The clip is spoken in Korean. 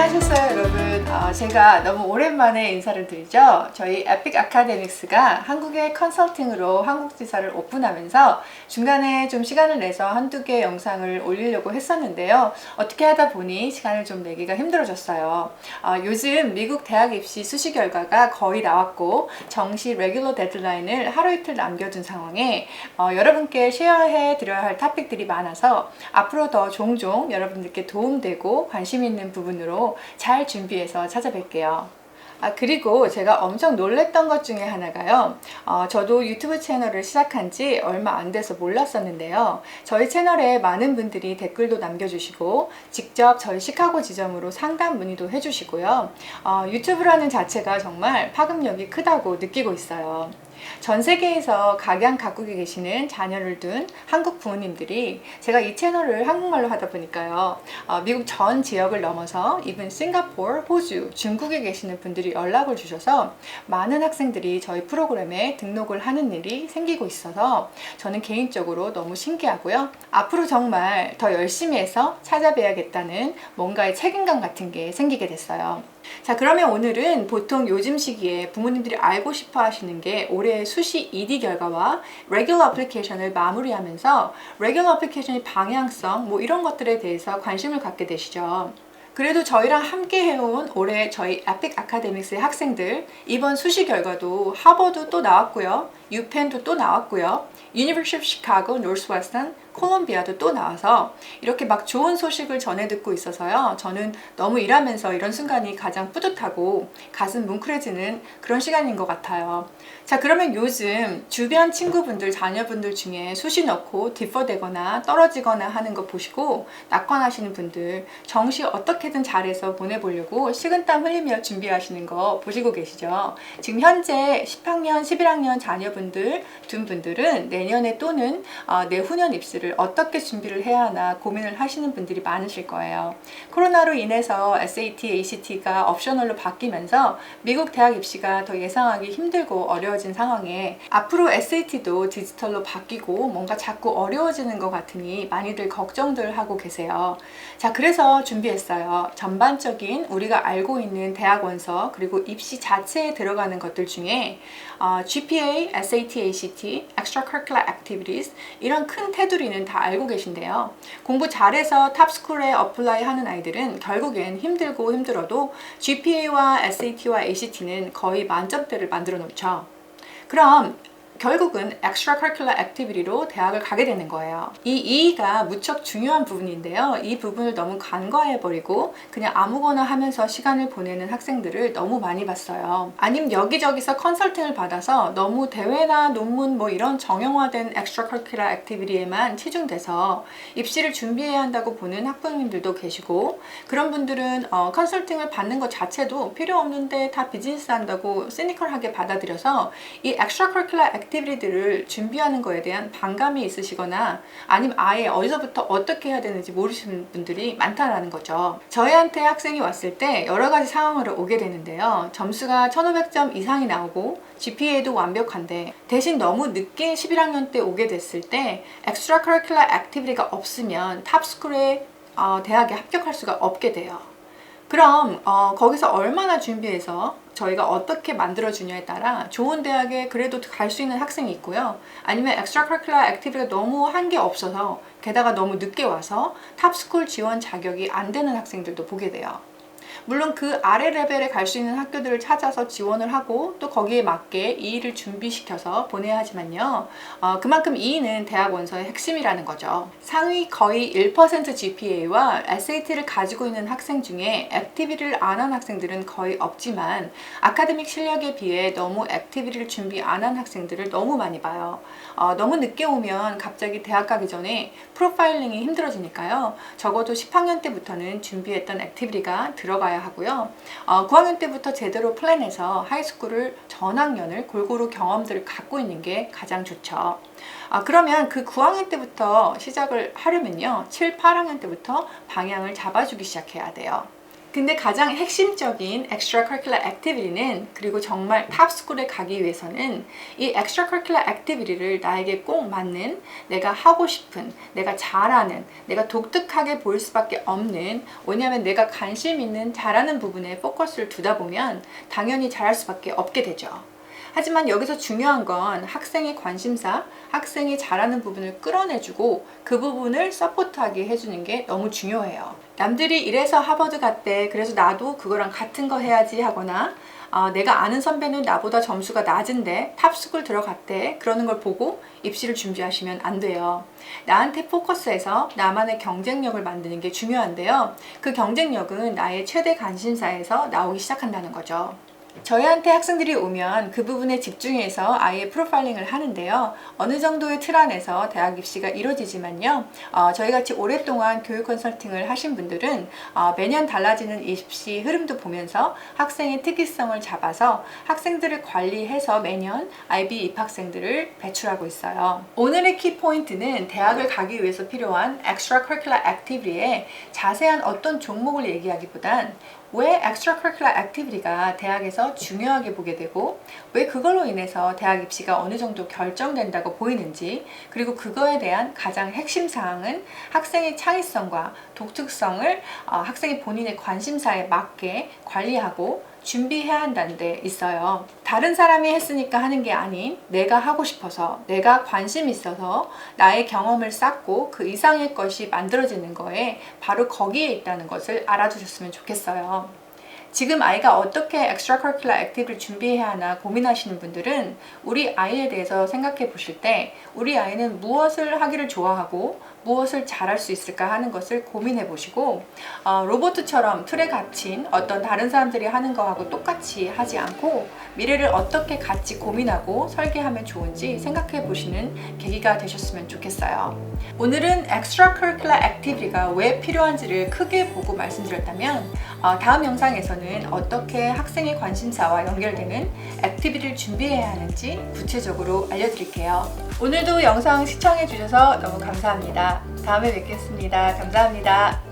안녕하셨 제가 너무 오랜만에 인사를 드리죠. 저희 에픽 아카데믹스가 한국의 컨설팅으로 한국지사를 오픈하면서 중간에 좀 시간을 내서 한두 개 영상을 올리려고 했었는데요. 어떻게 하다 보니 시간을 좀 내기가 힘들어졌어요. 어, 요즘 미국 대학 입시 수시 결과가 거의 나왔고 정시 레귤러 데드라인을 하루 이틀 남겨둔 상황에 어, 여러분께 쉐어해 드려야 할 토픽들이 많아서 앞으로 더 종종 여러분들께 도움되고 관심 있는 부분으로 잘 준비해서 찾아뵐게요. 아, 그리고 제가 엄청 놀랬던 것 중에 하나가요. 어, 저도 유튜브 채널을 시작한 지 얼마 안 돼서 몰랐었는데요. 저희 채널에 많은 분들이 댓글도 남겨주시고, 직접 저희 시카고 지점으로 상담 문의도 해주시고요. 어, 유튜브라는 자체가 정말 파급력이 크다고 느끼고 있어요. 전 세계에서 각양 각국에 계시는 자녀를 둔 한국 부모님들이 제가 이 채널을 한국말로 하다 보니까요. 어, 미국 전 지역을 넘어서 이분 싱가포르, 호주, 중국에 계시는 분들이 연락을 주셔서 많은 학생들이 저희 프로그램에 등록을 하는 일이 생기고 있어서 저는 개인적으로 너무 신기하고요. 앞으로 정말 더 열심히 해서 찾아뵈야겠다는 뭔가의 책임감 같은 게 생기게 됐어요. 자, 그러면 오늘은 보통 요즘 시기에 부모님들이 알고 싶어 하시는 게 올해 수시 ED 결과와 Regular Application을 마무리하면서 Regular Application의 방향성 뭐 이런 것들에 대해서 관심을 갖게 되시죠. 그래도 저희랑 함께 해온 올해 저희 에픽 아카데믹스의 학생들 이번 수시 결과도 하버드 또 나왔고요. 유펜도 또 나왔고요. 유니버시티 오브 시카고, 노스웨스턴, 콜롬비아도 또 나와서 이렇게 막 좋은 소식을 전해 듣고 있어서요. 저는 너무 일하면서 이런 순간이 가장 뿌듯하고 가슴 뭉클해지는 그런 시간인 것 같아요. 자, 그러면 요즘 주변 친구분들, 자녀분들 중에 수시 넣고 디퍼되거나 떨어지거나 하는 거 보시고 낙관하시는 분들 정시 어떻게든 잘해서 보내보려고 식은땀 흘리며 준비하시는 거 보시고 계시죠? 지금 현재 10학년, 11학년 자녀분 들 둔 분들은 내년에 또는 어, 내후년 입시를 어떻게 준비를 해야 하나 고민을 하시는 분들이 많으실 거예요. 코로나로 인해서 SAT, ACT가 옵셔널로 바뀌면서 미국 대학 입시가 더 예상하기 힘들고 어려워진 상황에 앞으로 SAT도 디지털로 바뀌고 뭔가 자꾸 어려워지는 것 같으니 많이들 걱정들 하고 계세요. 자, 그래서 준비했어요. 전반적인 우리가 알고 있는 대학 원서 그리고 입시 자체에 들어가는 것들 중에 어, GPA, SAT, ACT, Extracurricular Activities 이런 큰 테두리는 다 알고 계신데요. 공부 잘해서 탑스쿨에 어플라이 하는 아이들은 결국엔 힘들고 힘들어도 GPA와 SAT와 ACT는 거의 만점대를 만들어 놓죠. 그럼 결국은 extracurricular activity로 대학을 가게 되는 거예요. 이 이의가 무척 중요한 부분인데요. 이 부분을 너무 간과해버리고 그냥 아무거나 하면서 시간을 보내는 학생들을 너무 많이 봤어요. 아니면 여기저기서 컨설팅을 받아서 너무 대회나 논문 뭐 이런 정형화된 extracurricular activity에만 치중돼서 입시를 준비해야 한다고 보는 학부모님들도 계시고 그런 분들은 어, 컨설팅을 받는 것 자체도 필요 없는데 다 비즈니스 한다고 시니컬하게 받아들여서 이 extracurricular 액티비티들을 준비하는 거에 대한 반감이 있으시거나 아니면 아예 어디서부터 어떻게 해야 되는지 모르시는 분들이 많다라는 거죠. 저희한테 학생이 왔을 때 여러 가지 상황으로 오게 되는데요. 점수가 1500점 이상이 나오고 GPA도 완벽한데 대신 너무 늦게 11학년 때 오게 됐을 때 extra curricular activity가 없으면 탑스쿨에 어, 대학에 합격할 수가 없게 돼요. 그럼 어, 거기서 얼마나 준비해서 저희가 어떻게 만들어 주냐에 따라 좋은 대학에 그래도 갈 수 있는 학생이 있고요. 아니면 extracurricular activity가 너무 한 게 없어서 게다가 너무 늦게 와서 탑스쿨 지원 자격이 안 되는 학생들도 보게 돼요. 물론 그 아래 레벨에 갈 수 있는 학교들을 찾아서 지원을 하고 또 거기에 맞게 이의를 준비시켜서 보내야 하지만요. 어, 그만큼 이의는 대학 원서의 핵심이라는 거죠. 상위 거의 1% GPA와 SAT를 가지고 있는 학생 중에 액티비티를 안 한 학생들은 거의 없지만 아카데믹 실력에 비해 너무 액티비티를 준비 안 한 학생들을 너무 많이 봐요. 어, 너무 늦게 오면 갑자기 대학 가기 전에 프로파일링이 힘들어지니까요. 적어도 10학년 때부터는 준비했던 액티비티가 들어가 야 하고요. 어, 9학년 때부터 제대로 플랜해서 하이스쿨을 전학년을 골고루 경험들을 갖고 있는 게 가장 좋죠. 아, 그러면 그 9학년 때부터 시작을 하려면요. 7, 8학년 때부터 방향을 잡아주기 시작해야 돼요. 근데 가장 핵심적인 extracurricular activity는 그리고 정말 탑스쿨에 가기 위해서는 이 extracurricular activity를 나에게 꼭 맞는 내가 하고 싶은 내가 잘하는 내가 독특하게 보일 수밖에 없는 왜냐하면 내가 관심 있는 잘하는 부분에 포커스를 두다 보면 당연히 잘할 수밖에 없게 되죠. 하지만 여기서 중요한 건 학생의 관심사, 학생이 잘하는 부분을 끌어내주고 그 부분을 서포트하게 해주는 게 너무 중요해요. 남들이 이래서 하버드 갔대. 그래서 나도 그거랑 같은 거 해야지 하거나 아, 내가 아는 선배는 나보다 점수가 낮은데 탑스쿨 들어갔대. 그러는 걸 보고 입시를 준비하시면 안 돼요. 나한테 포커스해서 나만의 경쟁력을 만드는 게 중요한데요. 그 경쟁력은 나의 최대 관심사에서 나오기 시작한다는 거죠. 저희한테 학생들이 오면 그 부분에 집중해서 아이의 프로파일링을 하는데요. 어느 정도의 틀 안에서 대학 입시가 이루어지지만요. 어, 저희 같이 오랫동안 교육 컨설팅을 하신 분들은 어, 매년 달라지는 입시 흐름도 보면서 학생의 특이성을 잡아서 학생들을 관리해서 매년 IB 입학생들을 배출하고 있어요. 오늘의 키포인트는 대학을 가기 위해서 필요한 extracurricular activity에 자세한 어떤 종목을 얘기하기보단 왜 extracurricular activity가 대학에서 중요하게 보게 되고 왜 그걸로 인해서 대학 입시가 어느 정도 결정된다고 보이는지 그리고 그거에 대한 가장 핵심 사항은 학생의 창의성과 독특성을 어, 학생이 본인의 관심사에 맞게 관리하고 준비해야 한다는 데 있어요. 다른 사람이 했으니까 하는 게 아닌 내가 하고 싶어서 내가 관심 있어서 나의 경험을 쌓고 그 이상의 것이 만들어지는 거에 바로 거기에 있다는 것을 알아두셨으면 좋겠어요. 지금 아이가 어떻게 extracurricular activity를 준비해야 하나 고민하시는 분들은 우리 아이에 대해서 생각해 보실 때 우리 아이는 무엇을 하기를 좋아하고 무엇을 잘할 수 있을까 하는 것을 고민해 보시고 어, 로봇처럼 틀에 갇힌 어떤 다른 사람들이 하는 거하고 똑같이 하지 않고 미래를 어떻게 같이 고민하고 설계하면 좋은지 생각해 보시는 계기가 되셨으면 좋겠어요. 오늘은 extracurricular activity가 왜 필요한지를 크게 보고 말씀드렸다면 어, 다음 영상에서는 어떻게 학생의 관심사와 연결되는 액티비티를 준비해야 하는지 구체적으로 알려드릴게요. 오늘도 영상 시청해 주셔서 너무 감사합니다. 다음에 뵙겠습니다. 감사합니다.